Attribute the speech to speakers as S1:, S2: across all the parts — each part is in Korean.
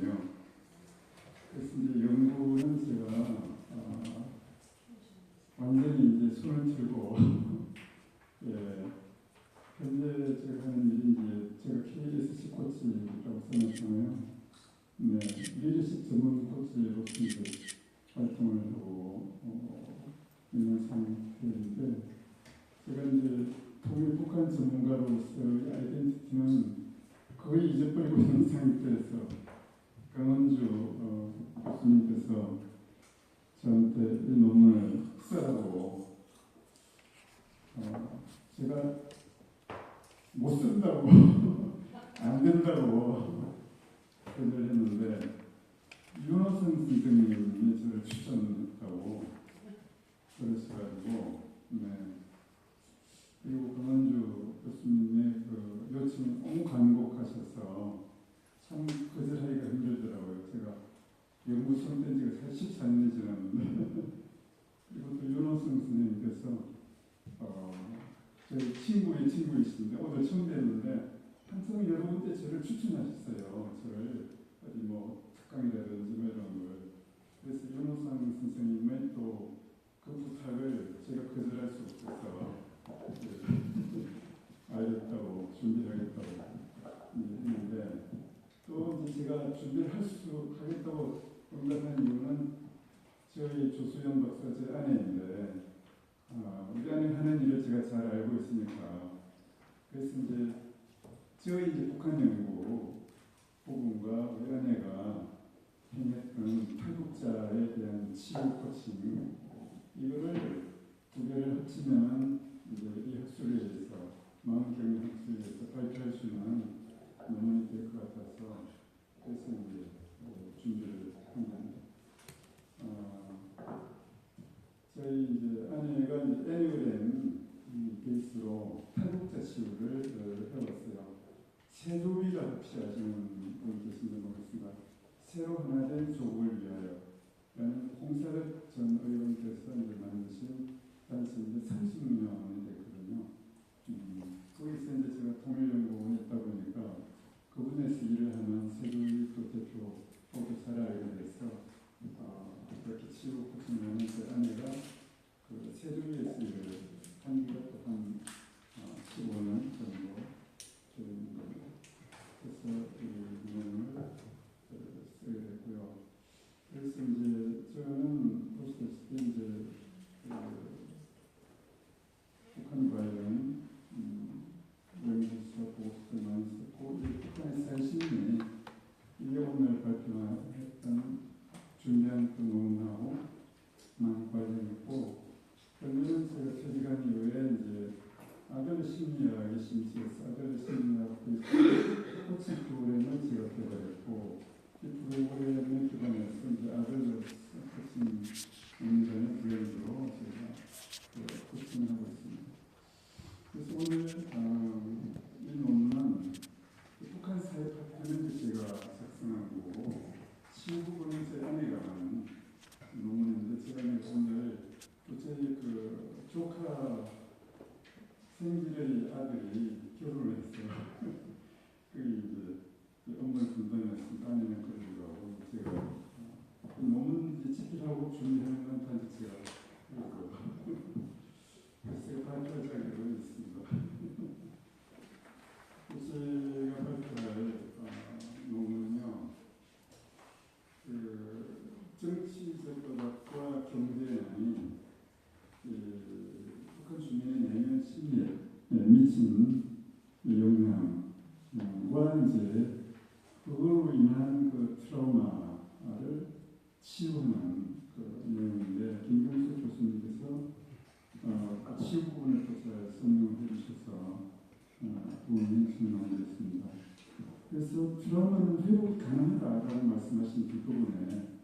S1: 있거든요. 그래서 이제 연구는 제가 아, 완전히 이제 손을 들고 예, 현재 제가 하는 일이 이제 제가 KLSC 코치라고 써놨잖아요. 네, 리더십 전문 코치로서 이제 활동을 하고 어, 있는 상태인데 제가 이제 북미 북한 전문가로서의 아이덴티티는 거의 잊어버리고 있는 상태에서 강원주 어, 교수님께서 저한테 이 논문을 쓰라고 어, 제가 못 쓴다고 안 된다고 얘기를 했는데 윤호선 선생님이 저를 추천을 때문에 평성이 여러분께 저를 추천하셨어요. 今年跟本届，那个，谁办这个？ 말씀하신 그 뒷부분에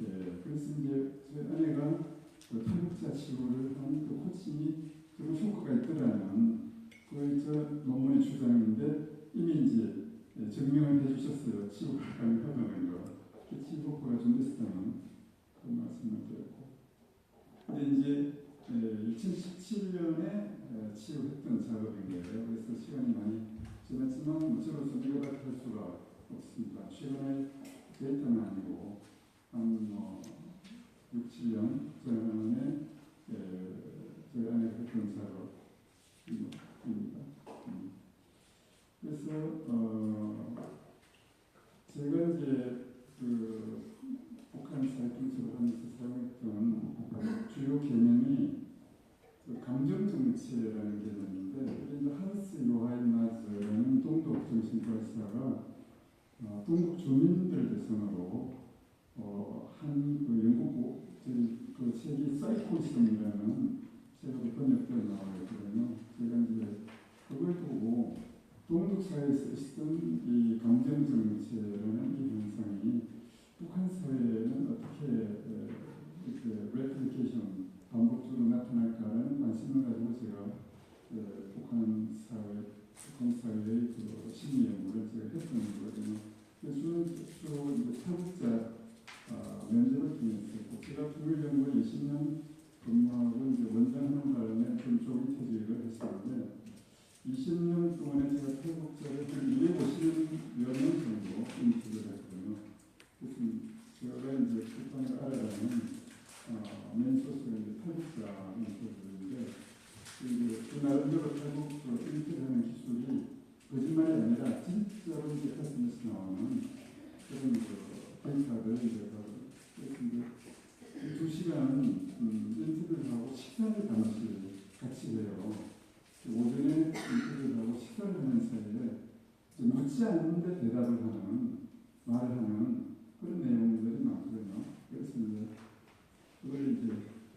S1: 예, 그래서 이제 저희 아내가 그 탈북자 치료를 하는 그 코칭이 그런 효과가 있더라면 그저 논문의 주장인데 이미 이제 예, 증명을 해주셨어요. 치료가 가능하다는 거. 그 치료 효과가 좀 있었다면 그 말씀을 드렸고 근데 이제 예, 2017년에 예, 치료했던 작업인 거예요. 그래서 시간이 많이 지났지만 저로서 이거가 될 수가 없습니다. 최근에 데이터는 아니고 한뭐 6, 7년 전에 에, 저희 아내가 했던 자료입니다. 음. 그래서 어, 제가 이제 그 북한 사회통첩을 하면서 사용했던 주요 개념이 그 감정 정치라는 개념인데 한스 요하이마즈라는 동독 정신과학사가 어, 동독 주민들 대상으로 어, 한그 영국 그 책이 사이코시즘이라는 책으로 번역되어 나와 있거든요. 제가 이제 그걸 보고 동독 사회에서 있었던 이 감정 정치라는 이 현상이 북한 사회에는 어떻게 레플리케이션 반복적으로 나타날까라는 관심을 가지고 제가 에, 북한 사회 사회의 그 심리 연구를 제가 했던 거거든요. 주로 주로 이제 탈북자 아, 면접을 통해서 제가 연구에 20년 근무하고 이제 원장하는 바람에 좀 조기 퇴직을 했었는데 20년 동안에 제가 탈북자를 한 250여 명 정도 인터뷰를 했거든요. 그래서 제가 이제 북한을 알아가는 어, 맨소스가 이제 탈북자 인터뷰인데 이제 그 나름대로 탈북 그 인터뷰하는 기술이 거짓말이 아니라 진짜로 이제 가슴에서 나오는 그런 그 데이터를 이제 그- 그래서 이제 이두 시간은 음, 인터뷰를 하고 식사를 잠시 같이 해요. 오전에 인터뷰를 하고 식사를 하는 사이에 이제 묻지 않는데 대답을 하는 말을 하는 그런 내용들이 많거든요. 그래서 이제 그걸 이제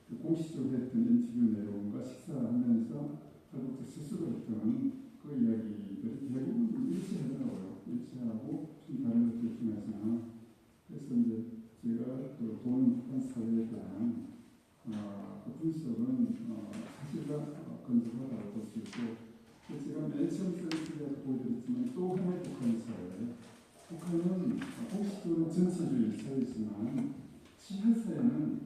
S1: 그 공식적으로 했던 인터뷰 내용과 식사하면서 한국도 스스로 했던 그 이야기들이 대부분 일치하더라고요. 일치하고 좀 다른 있긴 하지만 그래서 이제 제가 그 동북한 사회에 대한 어, 그 분석은 어, 사실과 어, 건조하다고 볼 수 있고 그 제가 맨 처음 쓰기에서 보여드렸지만 또 하나의 북한 사회 북한은 공식적으로 전체주의 사회지만 지하사회는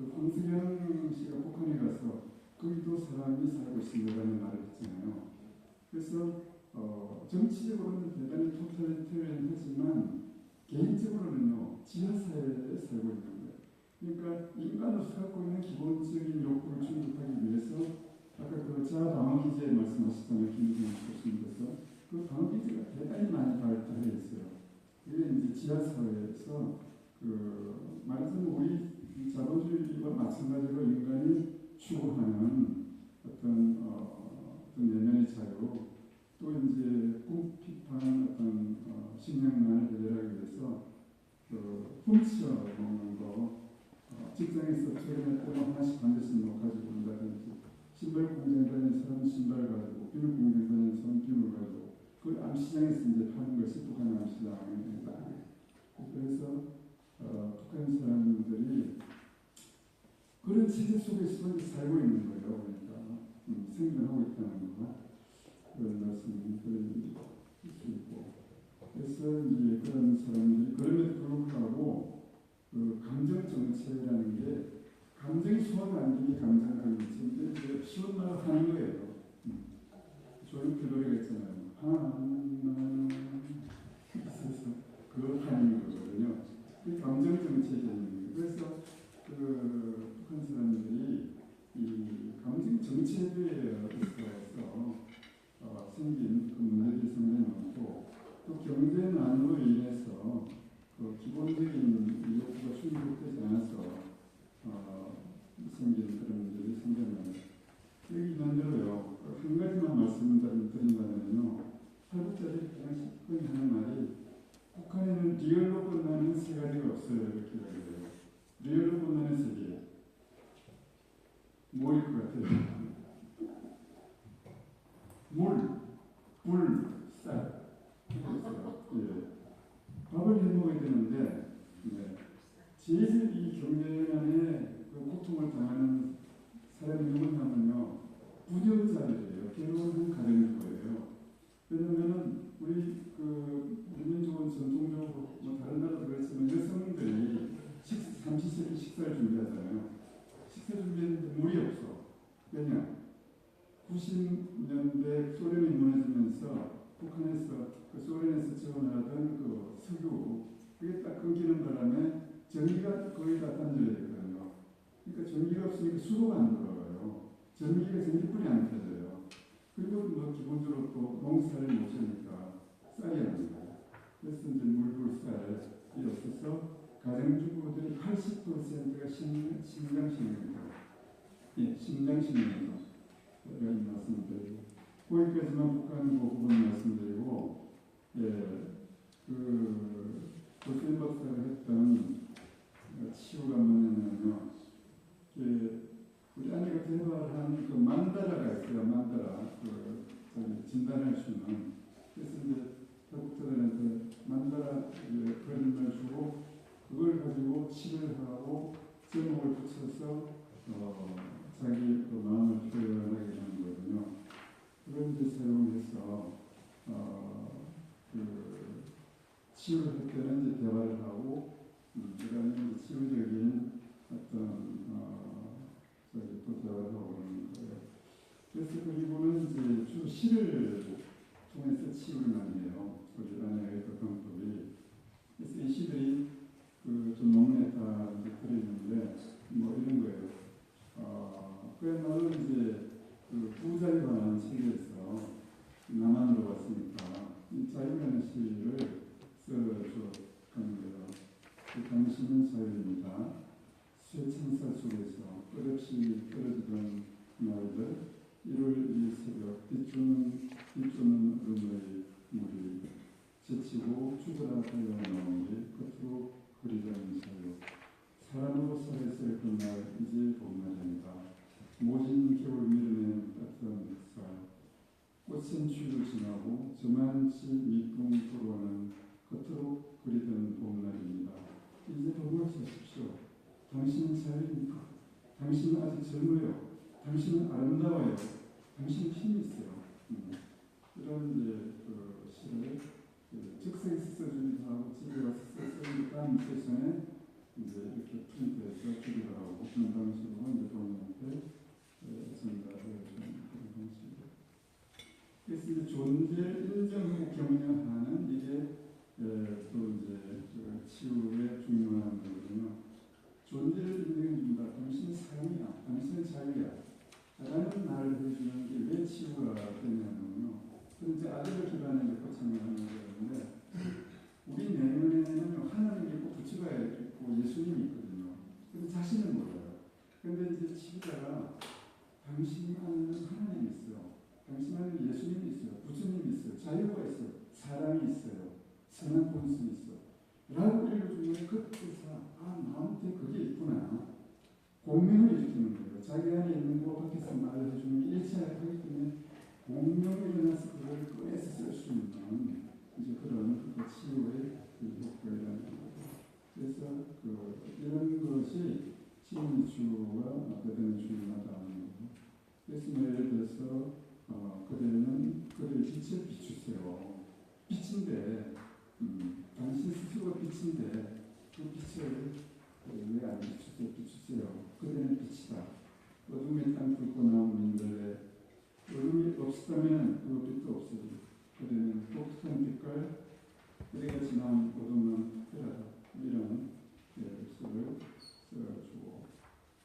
S1: 그 황석영 씨가 북한에 가서 거기도 사람이 살고 있습니다라는 말을 했잖아요. 그래서 어, 정치적으로는 대단히 토탈리테리안하지만 개인적으로는요 지하사회에 살고 있는 거예요. 그러니까 인간으로서 갖고 있는 기본적인 욕구를 충족하기 위해서 아까 그 자방어 기제 말씀하셨잖아요 김정은 교수님께서 그 방어 기제가 대단히 많이 발달해 있어요. 이게 이제 지하사회에서 그 말하자면 우리 자본주의와 마찬가지로 인간이 추구하는 어떤 어, 어떤 내면의 자유 또 이제 궁핍한 어떤 어, 식량난을 해결하기 위해서 그 훔쳐 먹는 거 어, 직장에서 최근에 또 하나씩 반드시 뭐 가지고 온다든지 신발 공장 다니는 사람 신발 가지고 비누 공장 다니는 사람 비누 가지고 그 암시장에서 이제 파는 것이 북한 암시장입니다. 그래서 어, 북한 사람들이 그런 체제 속에서 살고 있는 거예요. 그러니까 음, 생존하고 있다는 거 그런 말씀을 드릴 수 있고 그래서 이제 그런 사람들이 그럼에도 불구하고 그 감정 정체라는 게 감정이 소화가 안 되게 감정 이제 쉬운 말로 하는 거예요. 음. 조용필 노래가 있잖아요. 하나 그래서 그 하는 거거든요. 그 감정 정체 개념이에요. 그래서 그 북한 사람들이 이 감정 정체에 있어서 어, 생긴 그 문제들이 상당히 많고 또 경제난으로 인해서 그 기본적인 욕구가 충족되지 않아서 어, 생긴 그런 문제들이 상당히 많아요. 여기 있는 대로요. 한 가지만 말씀드린다면요. 탈북자들이 가장 흔히 하는 말이 북한에는 리얼로 끝나는 세 가지가 없어요. 이렇게 이야기해요. 리얼로 끝나는 세계. 뭐일 것 같아요? 물, 불, 쌀. 있어요. 예. 밥을 해 먹어야 되는데, 네. 제일 이 경제난에 그 고통을 당하는 사람이 누구냐면요. 부녀자들이에요. 결혼한 가정일 거예요. 왜냐면은 우리 그 민족은 전통적으로 뭐 다른 나라도 그렇지만 여성들이 식, 삼시세끼 식사를 준비하잖아요. 식사 준비했는데 물이 없어. 왜냐? 90년대 소련이 무너지면서 북한에서 그 소련에서 지원하던 그 석유 그게 딱 끊기는 거의 다 단절되어 있거든요. 그러니까 전기가 없으니까 수도가 안 들어가요. 전기가 전기불이 안 켜져요. 그리고 뭐 기본적으로 또 농사를 못 지니까 쌀이 안 나요. 그래서 이제 물불 쌀이 없어서 가정주부들이 80%가 심, 심장신경입니다. 예, 심장신경이죠. 이런 말씀드리고 거기까지만 북한 그 부분 말씀드리고 예, 그 도쿄 박사가 했던 어, 치유가 뭐냐면요. 그 우리 아내가 개발한 그 만다라가 있어요. 만다라 그 저기 진단할 수 있는 그래서 이제 doktor한테 만다라 이제 그림을 주고 그걸 가지고 칠을 하고 제목을 붙여서 어, 자기 그 마음을 표현하게 하는 거거든요. 그걸 이제 사용해서 어, 그 치유를 할 때는 이제 대화를 하고 음, 그다음에 이제 치유적인 어떤 어, 저기 또 대화를 하고 그러는 거예요. 그래서 그리고는 이제 주 시를 통해서 치유를 많이 해요. 우리 안에 그 방법이. 그래서 이 시들이 그좀 논문에다 이제 들어있는데 뭐 이런 거예요. 어, 그야말로 이제 그 부자에 관한 책에서 남한으로 왔으니까 이 자유라는 시를 써주었던 거예요. 그 당신은 자유입니다. 쇠창사 속에서 끝없이 떨어지던 날들 1월 2일 새벽 비추는 비추는 얼음의 물이 지치고 죽으라 하여 나온 게 끝으로 그리자는 자유 사람으로 살아있을 그날 이제 봄날입니다. 모진 겨울 밀어낸 따뜻한 햇살 꽃은 추위를 지나고 저만치 미풍 불어오는 겉으로 그리던 봄날입니다. 이제 봄을 사십시오. 당신은 자유입니까? 당신은 아직 젊어요. 당신은 아름다워요. 당신은 힘이 있어요. 음. 이런 이제 그 시를 그 즉석에서 써주기도 하고 집에 와서 써주니까 밑에서는 이제 이렇게 프린트해서 주기도 하고 그런 방식으로 이제 본인한테 예, 전달해 주는 그런 방식이에요. 그래서 이제 존재 인정하고 경영하는 이게 예, 또 이제 그 치유의 중요한 거거든요. 존재를 인정해준다. 당신은 사람이야. 당신은 자유야. 라는 말을 해주는 게 왜 치유가 되냐면요. 이제 아들을 기반에 거창하는 거였는데 우리 내면에는 하나님이 있고 부처가 있고 예수님이 있거든요. 그래서 자신은 몰라요. 그런데 이제 치유자가 당신 안에는 하나님이 있어요. 당신 안에는 예수님이 있어요. 부처님이 있어요. 자유가 있어요. 사랑이 있어요. 선한 본성이 있어. 라고 읽어주면 그때서 아 나한테 그게 있구나. 공명을 일으키는 거예요. 자기 안에 있는 거 밖에서 말을 해주는 게 일치하기 때문에 공명이 일어나서 그걸 꺼내서 쓸 수 있는 이제 그런 그 치유의 그 효과라는 거죠. 그래서 그 이런 것이 치유주가 대단히 중요하다는 거고. 그래서 뭐 예를 들어서 어, 그대는 그대의 빛을 비추세요. 빛인데 음, 당신 스스로가 빛인데 그 빛을 왜안 비추세요? 비추세요. 그대는 빛이다. 어둠의 땅 붉고 나온 민들레 어둠이 없었다면 그 빛도 없어요. 그대는 독특한 빛깔 그대가 지나온 어둠은 특별하다. 이런 예, 글을 써주고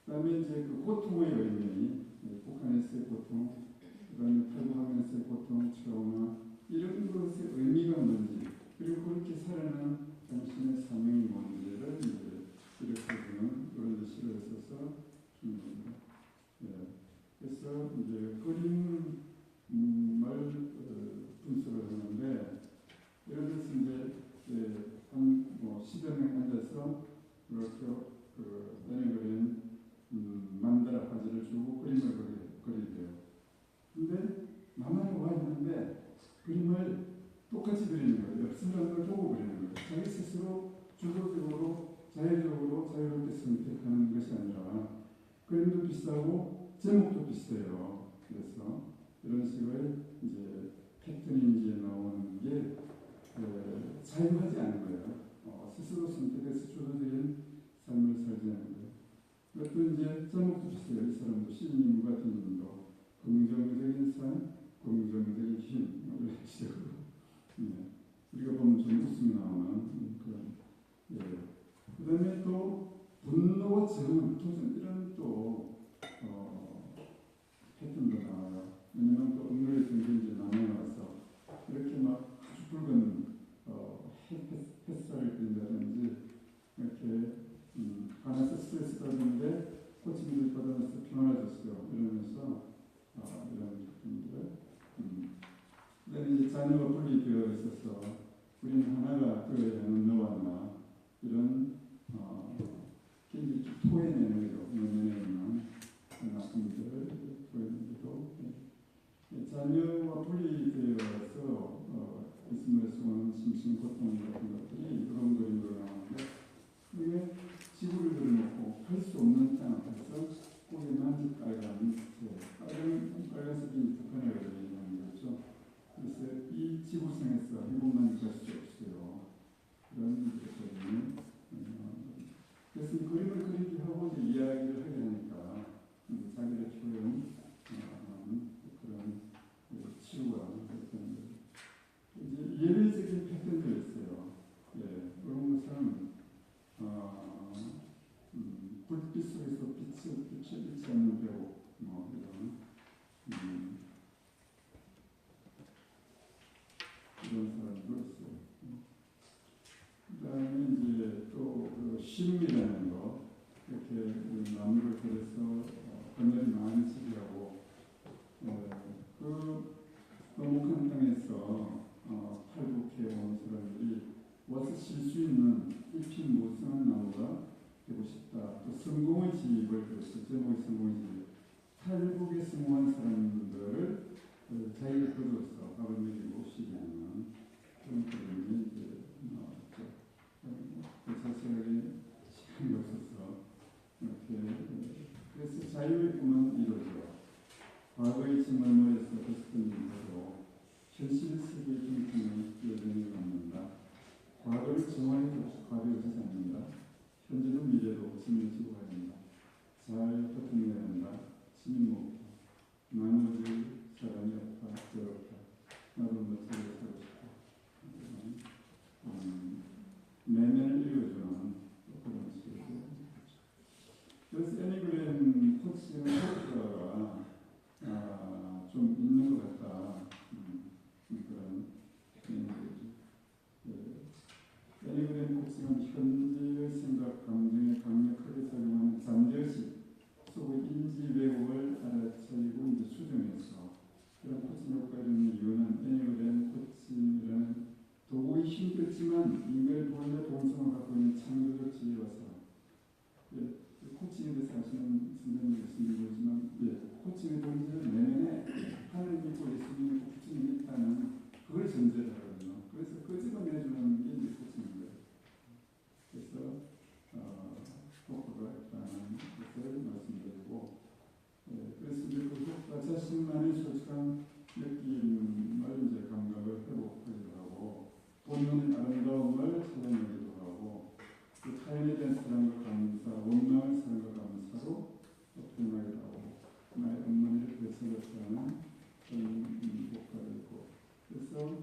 S1: 그 다음에 이제 그 고통의 의미 예, 북한에서의 고통 그 다음에 탈북하면서의 고통, 트라우마 이런 것의 의미가 뭔지 그리고 그렇게 살아가는 당신의 사명이 뭔지를 이제 일으켜주는 그런 시를 써서 준 겁니다. 예. 그래서 이제 그림 을 어, 분석을 하는데 예를 들어서 이제 예, 한뭐 시장에 앉아서 이렇게 그 내내 그린 음, 만다라 바지를 주고 그림을 그리, 그리대요. 근데 나만이 와 있는데 그림을 똑같이 그리는 거예요. 옆사람을 보고 그리는 거예요. 자기 스스로 주도적으로 자율적으로 자유롭게 선택하는 것이 아니라 그림도 비슷하고 제목도 비슷해요. 그래서 이런 식으로 이제 패턴이 이제 나오는 게 그 자유하지 않은 거예요. 어, 스스로 선택해서 주도적인 삶을 살지 않은 거예요. 그것도 이제 제목도 비슷해요. 이 사람도 시인님 같은 분도 긍정적인 삶, 긍정적인 힘 뭐 이런 식으로 네. 우리가 보면 좀 웃음이 나오는 그런 예. 그 다음에 또 분노와 증, 도전 이런 또 new 저는 일필 못 쓰는 나무가 되고 싶다. 또 성공의 진입을 그랬어. 제목이 성공의 진입. 탈북에 성공한 사람들을 자기가 거둬서 아버님에게 옵시게 하는 그런 그림이 이제 나왔죠. 어, 그 자세하게 시간이 없어서 이렇게 어, 그래서 자유의 꿈은 이루죠. 과거의 진만물에서 비슷한 일로 현실 세계 중심을 뛰어드는 과거를 정화해 가려 하지 않는다. 현재는 미래로 책임지고 가야 한다. 잘 부탁드려야 한다. 시민 모 집에 보이는 내면에 하나님께서 예수님을 jest strona, boka, boka. To są